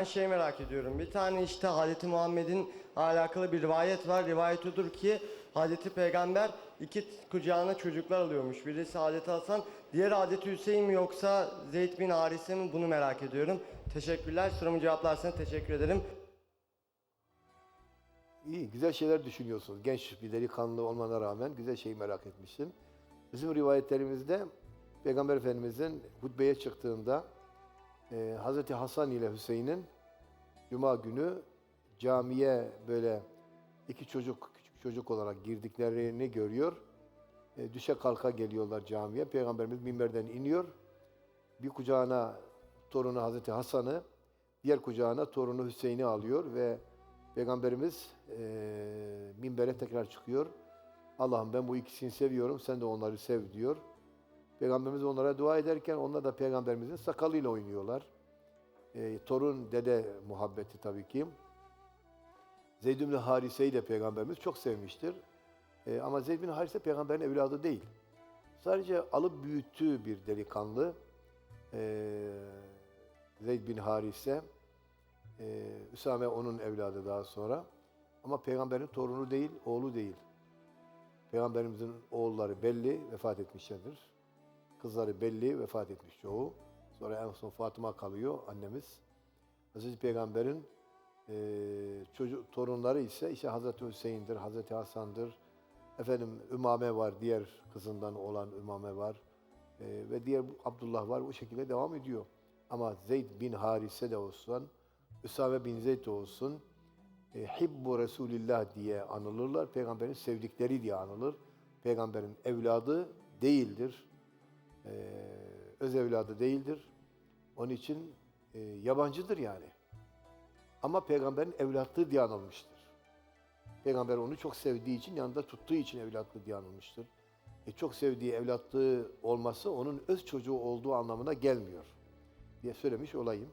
Ben şey merak ediyorum. Bir tane işte Hazreti Muhammed'in alakalı bir rivayet var. Rivayet odur ki Hazreti Peygamber iki kucağına çocuklar alıyormuş. Birisi Hazreti Hasan, diğeri Hazreti Hüseyin mi yoksa Zeyd bin Harise mi? Bunu merak ediyorum. Teşekkürler. Sorumu cevaplarsanız teşekkür ederim. İyi, güzel şeyler düşünüyorsunuz. Genç bir delikanlı olmana rağmen güzel şeyi merak etmişsin. Bizim rivayetlerimizde Peygamber Efendimizin hutbeye çıktığında e, Hazreti Hasan ile Hüseyin'in Cuma günü camiye böyle iki çocuk, küçük çocuk olarak girdiklerini görüyor. E, düşe kalka geliyorlar camiye. Peygamberimiz minberden iniyor. Bir kucağına torunu Hazreti Hasan'ı, diğer kucağına torunu Hüseyin'i alıyor ve Peygamberimiz eee minbere tekrar çıkıyor. Allah'ım ben bu ikisini seviyorum, sen de onları sev diyor. Peygamberimiz onlara dua ederken onlar da Peygamberimizin sakalıyla oynuyorlar. Eee, torun dede muhabbeti tabii ki. Zeyd bin Harise'yi de Peygamberimiz çok sevmiştir. Eee, ama Zeyd bin Harise Peygamberin evladı değil. Sadece alıp büyüttüğü bir delikanlı. Eee Zeyd bin Harise. Ee, Üsame onun evladı daha sonra. Ama peygamberin torunu değil, oğlu değil. Peygamberimizin oğulları belli vefat etmişlerdir. Kızları belli vefat etmiş çoğu. Sonra en son Fatıma kalıyor annemiz. Hazreti Peygamber'in e, çocuk torunları ise işte Hazreti Hüseyin'dir, Hazreti Hasan'dır. Efendim Ümame var, diğer kızından olan Ümame var. E, ve diğer Abdullah var. O şekilde devam ediyor. Ama Zeyd bin Harise de olsun, Üsame bin Zeyd de olsun, e, Hibbu Resulillah diye anılırlar. Peygamberin sevdikleri diye anılır. Peygamberin evladı değildir. E, öz evladı değildir. Onun için e, yabancıdır yani. Ama peygamberin evlatlığı diye anılmıştır. Peygamber onu çok sevdiği için, yanında tuttuğu için evlatlığı diye anılmıştır. E, çok sevdiği evlatlığı olması onun öz çocuğu olduğu anlamına gelmiyor diye söylemiş olayım.